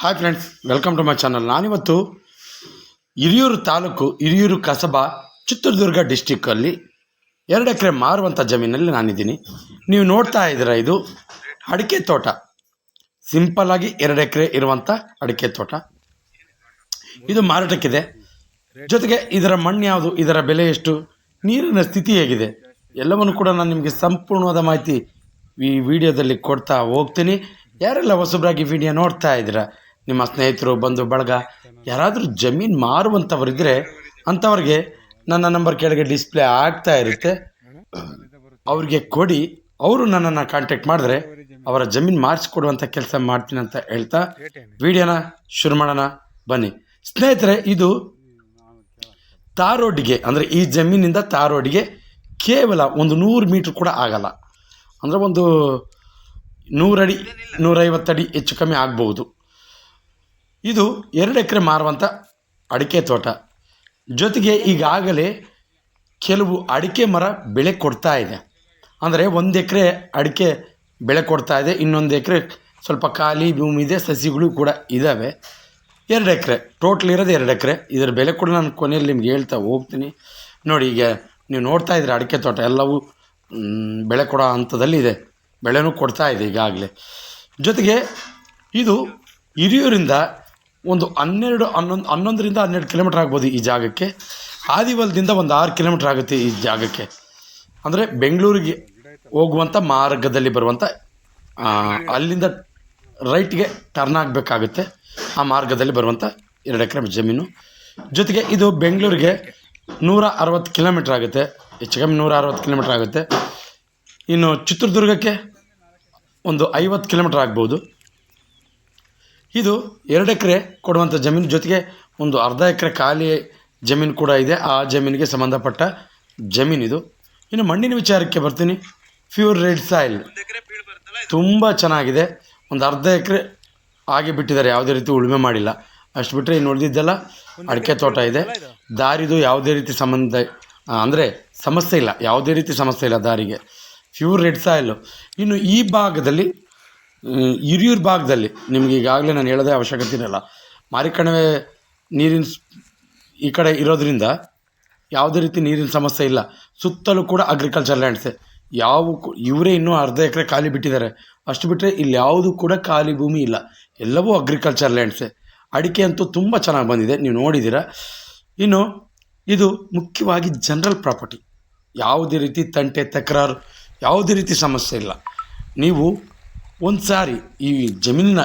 Hi friends welcome to my channel ನಾನಿವತ್ತು ಹಿರಿಯೂರು ತಾಲೂಕು, ಹಿರಿಯೂರು ಕಸಬಾ, ಚಿತ್ರದುರ್ಗ ಡಿಸ್ಟಿಕ್ಕಲ್ಲಿ ಎರಡು ಎಕರೆ ಮಾರುವಂಥ ಜಮೀನಲ್ಲಿ ನಾನಿದ್ದೀನಿ. ನೀವು ನೋಡ್ತಾ ಇದ್ದೀರಾ ಇದು ಅಡಿಕೆ ತೋಟ. ಸಿಂಪಲ್ ಆಗಿ ಎರಡು ಎಕರೆ ಇರುವಂಥ ಅಡಿಕೆ ತೋಟ. ಇದು ಮಾರಾಟಕ್ಕಿದೆ. ಜೊತೆಗೆ ಇದರ ಮಣ್ಣು ಯಾವುದು, ಇದರ ಬೆಲೆ ಎಷ್ಟು, ನೀರಿನ ಸ್ಥಿತಿ ಹೇಗಿದೆ, ಎಲ್ಲವನ್ನು ಕೂಡ ನಾನು ನಿಮಗೆ ಸಂಪೂರ್ಣವಾದ ಮಾಹಿತಿ ಈ ವಿಡಿಯೋದಲ್ಲಿ ಕೊಡ್ತಾ ಹೋಗ್ತೀನಿ. ಯಾರೆಲ್ಲ ಹೊಸಬ್ರಾಗಿ ವಿಡಿಯೋ ನೋಡ್ತಾ ಇದ್ದೀರಾ? ನಿಮ್ಮ ಸ್ನೇಹಿತರು, ಬಂಧು, ಬಳಗ, ಯಾರಾದರೂ ಜಮೀನು ಮಾರುವಂಥವರಿದ್ದರೆ ಅಂಥವ್ರಿಗೆ ನನ್ನ ನಂಬರ್ ಕೆಳಗೆ ಡಿಸ್ಪ್ಲೇ ಆಗ್ತಾ ಇರುತ್ತೆ. ಅವ್ರಿಗೆ ಕೊಡಿ. ಅವರು ನನ್ನನ್ನು ಕಾಂಟ್ಯಾಕ್ಟ್ ಮಾಡಿದ್ರೆ ಅವರ ಜಮೀನು ಮಾರಿಸ್ಕೊಡುವಂಥ ಕೆಲಸ ಮಾಡ್ತೀನಿ ಅಂತ ಹೇಳ್ತಾ ವಿಡಿಯೋನ ಶುರು ಮಾಡೋಣ. ಬನ್ನಿ. ಸ್ನೇಹಿತರೆ, ಇದು ತಾರೋಡಿಗೆ, ಅಂದರೆ ಈ ಜಮೀನಿಂದ ತಾರೋಡಿಗೆ ಕೇವಲ ಒಂದು ನೂರು ಮೀಟ್ರ್ ಕೂಡ ಆಗಲ್ಲ. ಅಂದರೆ ಒಂದು ನೂರಡಿ, ನೂರೈವತ್ತಡಿ ಹೆಚ್ಚು ಕಮ್ಮಿ ಆಗ್ಬೋದು ಇದು ಎರಡು ಎಕರೆ ಮಾರುವಂಥ ಅಡಿಕೆ ತೋಟ. ಜೊತೆಗೆ ಈಗಾಗಲೇ ಕೆಲವು ಅಡಿಕೆ ಮರ ಬೆಳೆ ಕೊಡ್ತಾ ಇದೆ. ಅಂದರೆ ಒಂದು ಎಕರೆ ಅಡಿಕೆ ಬೆಳೆ ಕೊಡ್ತಾ ಇದೆ, ಇನ್ನೊಂದು ಎಕರೆ ಸ್ವಲ್ಪ ಖಾಲಿ ಭೂಮಿ ಇದೆ, ಸಸಿಗಳು ಕೂಡ ಇದ್ದಾವೆ ಎರಡು ಎಕರೆ, ಟೋಟಲ್ ಇರೋದು ಎರಡು ಎಕರೆ. ಇದರ ಬೆಲೆ ಕೂಡ ನಾನು ಕೊನೆಯಲ್ಲಿ ನಿಮ್ಗೆ ಹೇಳ್ತಾ ಹೋಗ್ತೀನಿ. ನೋಡಿ, ಈಗ ನೀವು ನೋಡ್ತಾ ಇದ್ದೀರ ಅಡಿಕೆ ತೋಟ, ಎಲ್ಲವೂ ಬೆಳೆ ಕೊಡೋ ಹಂತದಲ್ಲಿ ಇದೆ. ಬೆಳೆನೂ ಕೊಡ್ತಾ ಇದೆ ಈಗಾಗಲೇ. ಜೊತೆಗೆ ಇದು ಹಿರಿಯೂರಿಂದ ಒಂದು ಹನ್ನೆರಡು, ಹನ್ನೊಂದು, ಹನ್ನೊಂದರಿಂದ ಹನ್ನೆರಡು ಕಿಲೋಮೀಟ್ರ್ ಆಗ್ಬೋದು ಈ ಜಾಗಕ್ಕೆ. ಆದಿವಲ್ದಿಂದ ಒಂದು ಆರು ಕಿಲೋಮೀಟ್ರ್ ಆಗುತ್ತೆ ಈ ಜಾಗಕ್ಕೆ. ಅಂದರೆ ಬೆಂಗಳೂರಿಗೆ ಹೋಗುವಂಥ ಮಾರ್ಗದಲ್ಲಿ ಬರುವಂಥ ಅಲ್ಲಿಂದ ರೈಟ್ಗೆ ಟರ್ನ್ ಆಗಬೇಕಾಗುತ್ತೆ. ಆ ಮಾರ್ಗದಲ್ಲಿ ಬರುವಂಥ ಎರಡು ಎಕರೆ ಜಮೀನು. ಜೊತೆಗೆ ಇದು ಬೆಂಗಳೂರಿಗೆ ನೂರ ಅರವತ್ತು ಕಿಲೋಮೀಟ್ರ್ ಆಗುತ್ತೆ. ಹೆಚ್ಚು ಕಮ್ಮಿ ನೂರ ಅರವತ್ತು ಕಿಲೋಮೀಟ್ರ್ ಆಗುತ್ತೆ. ಇನ್ನು ಚಿತ್ರದುರ್ಗಕ್ಕೆ ಒಂದು ಐವತ್ತು ಕಿಲೋಮೀಟ್ರ್ ಆಗ್ಬೋದು. ಇದು ಎರಡು ಎಕರೆ ಕೊಡುವಂಥ ಜಮೀನು ಜೊತೆಗೆ ಒಂದು ಅರ್ಧ ಎಕರೆ ಖಾಲಿ ಜಮೀನು ಕೂಡ ಇದೆ. ಆ ಜಮೀನಿಗೆ ಸಂಬಂಧಪಟ್ಟ ಜಮೀನಿದು ಇನ್ನು ಮಣ್ಣಿನ ವಿಚಾರಕ್ಕೆ ಬರ್ತೀನಿ. Pure red soil. ತುಂಬ ಚೆನ್ನಾಗಿದೆ. ಒಂದು ಅರ್ಧ ಎಕರೆ ಆಗಿ ಬಿಟ್ಟಿದ್ದಾರೆ. ಯಾವುದೇ ರೀತಿ ಉಳುಮೆ ಮಾಡಿಲ್ಲ. ಅಷ್ಟು ಬಿಟ್ಟರೆ ಇನ್ನು ಉಳಿದಿದ್ದೆಲ್ಲ ಅಡಿಕೆ ತೋಟ ಇದೆ? ದಾರಿದು ಯಾವುದೇ ರೀತಿ ಸಂಬಂಧ ಅಂದರೆ ಸಮಸ್ಯೆ ಇಲ್ಲ. ಯಾವುದೇ ರೀತಿ ಸಮಸ್ಯೆ ಇಲ್ಲ ದಾರಿಗೆ. ಪ್ಯೂರ್ ರೆಡ್ ಸಾಯಿಲು ಇನ್ನು ಈ ಭಾಗದಲ್ಲಿ ಹಿರಿಯೂರು ಭಾಗದಲ್ಲಿ, ನಿಮಗೆ ಈಗಾಗಲೇ ನಾನು ಹೇಳೋದೇ ಅವಶ್ಯಕತೆ ಇರಲ್ಲ. ಮಾರಿಕಣಿವೆ ನೀರಿನ ಈ ಕಡೆ ಇರೋದ್ರಿಂದ ಯಾವುದೇ ರೀತಿ ನೀರಿನ ಸಮಸ್ಯೆ ಇಲ್ಲ. ಸುತ್ತಲೂ ಕೂಡ ಅಗ್ರಿಕಲ್ಚರ್ ಲ್ಯಾಂಡ್ಸೆ ಯಾವ ಇವರೇ ಇನ್ನೂ ಅರ್ಧ ಎಕರೆ ಖಾಲಿ ಬಿಟ್ಟಿದ್ದಾರೆ. ಅಷ್ಟು ಬಿಟ್ಟರೆ ಇಲ್ಲಿ ಯಾವುದೂ ಕೂಡ ಖಾಲಿ ಭೂಮಿ ಇಲ್ಲ. ಎಲ್ಲವೂ ಅಗ್ರಿಕಲ್ಚರ್ ಲ್ಯಾಂಡ್ಸೆ ಅಡಿಕೆ ಅಂತೂ ತುಂಬ ಚೆನ್ನಾಗಿ ಬಂದಿದೆ. ನೀವು ನೋಡಿದ್ದೀರಾ. ಇನ್ನು ಇದು ಮುಖ್ಯವಾಗಿ ಜನರಲ್ ಪ್ರಾಪರ್ಟಿ ಯಾವುದೇ ರೀತಿ ತಂಟೆ, ತಕರಾರು ಯಾವುದೇ ರೀತಿ ಸಮಸ್ಯೆ ಇಲ್ಲ. ನೀವು ಒಂದು ಸಾರಿ ಈ ಜಮೀನನ್ನ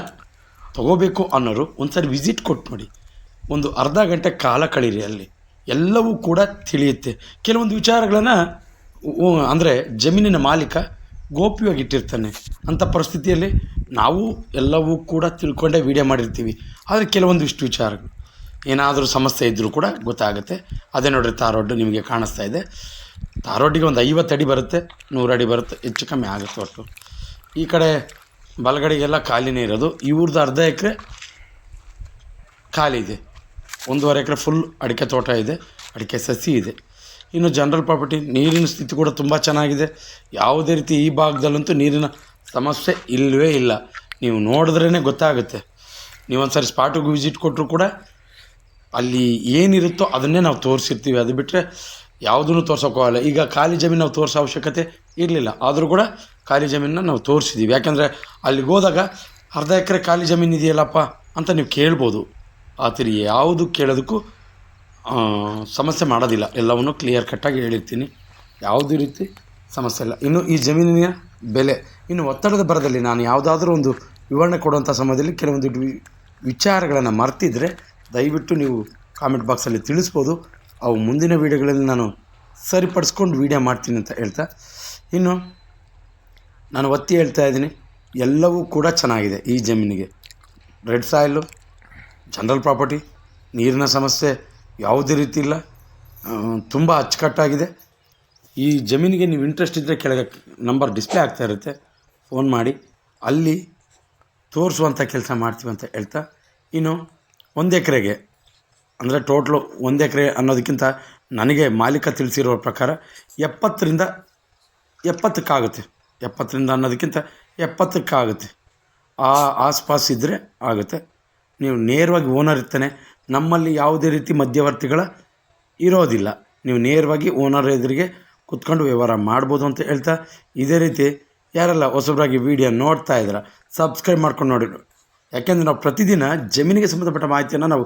ತಗೋಬೇಕು ಅನ್ನೋರು ಒಂದು ಸಾರಿ ವಿಸಿಟ್ ಕೊಟ್ಟು ನೋಡಿ. ಒಂದು ಅರ್ಧ ಗಂಟೆ ಕಾಲ ಕಳೀರಿ ಅಲ್ಲಿ. ಎಲ್ಲವೂ ಕೂಡ ತಿಳಿಯುತ್ತೆ. ಕೆಲವೊಂದು ವಿಚಾರಗಳನ್ನು ಅಂದರೆ ಜಮೀನಿನ ಮಾಲೀಕ ಗೋಪ್ಯವಾಗಿಟ್ಟಿರ್ತಾನೆ ಅಂಥ ಪರಿಸ್ಥಿತಿಯಲ್ಲಿ ನಾವು ಎಲ್ಲವೂ ಕೂಡ ತಿಳ್ಕೊಂಡೇ ವೀಡಿಯೋ ಮಾಡಿರ್ತೀವಿ. ಆದರೆ ಕೆಲವೊಂದಿಷ್ಟು ವಿಚಾರಗಳು. ಏನಾದರೂ ಸಮಸ್ಯೆ ಇದ್ದರೂ ಕೂಡ ಗೊತ್ತಾಗುತ್ತೆ. ಅದೇ ನೋಡಿರಿ ತಾರೋಡ್ಡು ನಿಮಗೆ ಕಾಣಿಸ್ತಾ ಇದೆ. ತಾರೋಡ್ಡಿಗೆ ಒಂದು ಐವತ್ತು ಅಡಿ ಬರುತ್ತೆ, ನೂರು ಅಡಿ ಬರುತ್ತೆ, ಹೆಚ್ಚು ಕಮ್ಮಿ ಆಗುತ್ತೆ ಒಟ್ಟು. ಈ ಕಡೆ ಬಲಗಡೆಗೆಲ್ಲ ಖಾಲಿನೇ ಇರೋದು. ಇವ್ರದ್ದು ಅರ್ಧ ಎಕರೆ ಖಾಲಿ ಇದೆ. ಒಂದೂವರೆ ಎಕರೆ ಫುಲ್ ಅಡಿಕೆ ತೋಟ ಇದೆ, ಅಡಿಕೆ ಸಸಿ ಇದೆ. ಇನ್ನು ಜನರಲ್ ಪ್ರಾಪರ್ಟಿ ನೀರಿನ ಸ್ಥಿತಿ ಕೂಡ ತುಂಬ ಚೆನ್ನಾಗಿದೆ. ಯಾವುದೇ ರೀತಿ ಈ ಭಾಗದಲ್ಲಂತೂ ನೀರಿನ ಸಮಸ್ಯೆ ಇಲ್ಲವೇ ಇಲ್ಲ. ನೀವು ನೋಡಿದ್ರೇ ಗೊತ್ತಾಗುತ್ತೆ. ನೀವೊಂದು ಸಾರಿ ಸ್ಪಾಟಿಗೆ ವಿಸಿಟ್ ಕೊಟ್ಟರು ಕೂಡ ಅಲ್ಲಿ ಏನಿರುತ್ತೋ ಅದನ್ನೇ ನಾವು ತೋರಿಸಿರ್ತೀವಿ. ಅದು ಬಿಟ್ಟರೆ ಯಾವುದನ್ನು ತೋರಿಸೋಕ್ಕಾಗಲ್ಲ ಈಗ ಖಾಲಿ ಜಮೀನು ನಾವು ತೋರಿಸೋ ಅವಶ್ಯಕತೆ ಇರಲಿಲ್ಲ. ಆದರೂ ಕೂಡ ಖಾಲಿ ಜಮೀನನ್ನ ನಾವು ತೋರಿಸಿದ್ದೀವಿ ಯಾಕೆಂದರೆ ಅಲ್ಲಿಗೆ ಹೋದಾಗ ಅರ್ಧ ಎಕರೆ ಖಾಲಿ ಜಮೀನು ಇದೆಯಲ್ಲಪ್ಪ ಅಂತ ನೀವು ಕೇಳ್ಬೋದು. ಆ ಯಾವುದು ಕೇಳೋದಕ್ಕೂ ಸಮಸ್ಯೆ ಮಾಡೋದಿಲ್ಲ. ಎಲ್ಲವನ್ನು ಕ್ಲಿಯರ್ ಕಟ್ಟಾಗಿ ಹೇಳಿರ್ತೀನಿ. ಯಾವುದೇ ರೀತಿ? ಸಮಸ್ಯೆ ಇಲ್ಲ. ಇನ್ನು ಈ ಜಮೀನಿನ ಬೆಲೆ, ಇನ್ನು ಒತ್ತಡದ ಬರದಲ್ಲಿ ನಾನು ಯಾವುದಾದ್ರೂ ಒಂದು ವಿವರಣೆ ಕೊಡುವಂಥ ಸಮಯದಲ್ಲಿ ಕೆಲವೊಂದು ವಿಚಾರಗಳನ್ನು ಮರ್ತಿದ್ರೆ ದಯವಿಟ್ಟು ನೀವು ಕಾಮೆಂಟ್ ಬಾಕ್ಸಲ್ಲಿ ತಿಳಿಸ್ಬೋದು. ಅವು ಮುಂದಿನ ವೀಡಿಯೋಗಳಲ್ಲಿ ನಾನು ಸರಿಪಡಿಸ್ಕೊಂಡು ವೀಡಿಯೋ ಮಾಡ್ತೀನಿ ಅಂತ ಹೇಳ್ತಾ, ಇನ್ನು ನಾನು ಒತ್ತಿ ಹೇಳ್ತಾ ಇದ್ದೀನಿ, ಎಲ್ಲವೂ ಕೂಡ ಚೆನ್ನಾಗಿದೆ ಈ ಜಮೀನಿಗೆ. ರೆಡ್ ಸಾಯಿಲು ಜನರಲ್ ಪ್ರಾಪರ್ಟಿ ನೀರಿನ ಸಮಸ್ಯೆ ಯಾವುದೇ ರೀತಿ ಇಲ್ಲ ತುಂಬ ಅಚ್ಚುಕಟ್ಟಾಗಿದೆ. ಈ ಜಮೀನಿಗೆ ನೀವು ಇಂಟ್ರೆಸ್ಟ್ ಇದ್ದರೆ ಕೆಳಗೆ ನಂಬರ್ ಡಿಸ್ಪ್ಲೇ ಆಗ್ತಾ ಇರುತ್ತೆ ಫೋನ್ ಮಾಡಿ, ಅಲ್ಲಿ ತೋರಿಸುವಂಥ ಕೆಲಸ ಮಾಡ್ತೀವಿ ಅಂತ ಹೇಳ್ತಾ, ಇನ್ನು ಒಂದು ಎಕರೆಗೆ ಅಂದರೆ ಟೋಟ್ಲು ಒಂದು ಎಕರೆ ಅನ್ನೋದಕ್ಕಿಂತ ನನಗೆ ಮಾಲೀಕ ತಿಳಿಸಿರೋ ಪ್ರಕಾರ ಎಪ್ಪತ್ತರಿಂದ ಎಪ್ಪತ್ತಕ್ಕಾಗುತ್ತೆ. ಎಪ್ಪತ್ತರಿಂದ ಅನ್ನೋದಕ್ಕಿಂತ ಎಪ್ಪತ್ತಕ್ಕಾಗುತ್ತೆ. ಆ ಆಸ್ಪಾಸ್ ಇದ್ದರೆ ಆಗುತ್ತೆ. ನೀವು ನೇರವಾಗಿ ಓನರ್ ಇರ್ತಾನೆ. ನಮ್ಮಲ್ಲಿ ಯಾವುದೇ ರೀತಿ ಮಧ್ಯವರ್ತಿಗಳ ಇರೋದಿಲ್ಲ. ನೀವು ನೇರವಾಗಿ ಓನರ್ ಎದುರಿಗೆ ಕುತ್ಕೊಂಡು ವ್ಯವಹಾರ ಮಾಡ್ಬೋದು ಅಂತ ಹೇಳ್ತಾ ಇದೇ ರೀತಿ ಯಾರೆಲ್ಲ ಹೊಸಬರಾಗಿ ವಿಡಿಯೋ ನೋಡ್ತಾ ಇದ್ದೀರಾ, ಸಬ್ಸ್ಕ್ರೈಬ್ ಮಾಡ್ಕೊಂಡು ನೋಡಿ. ಯಾಕೆಂದರೆ ನಾವು ಪ್ರತಿದಿನ ಜಮೀನಿಗೆ ಸಂಬಂಧಪಟ್ಟ ಮಾಹಿತಿಯನ್ನು ನಾವು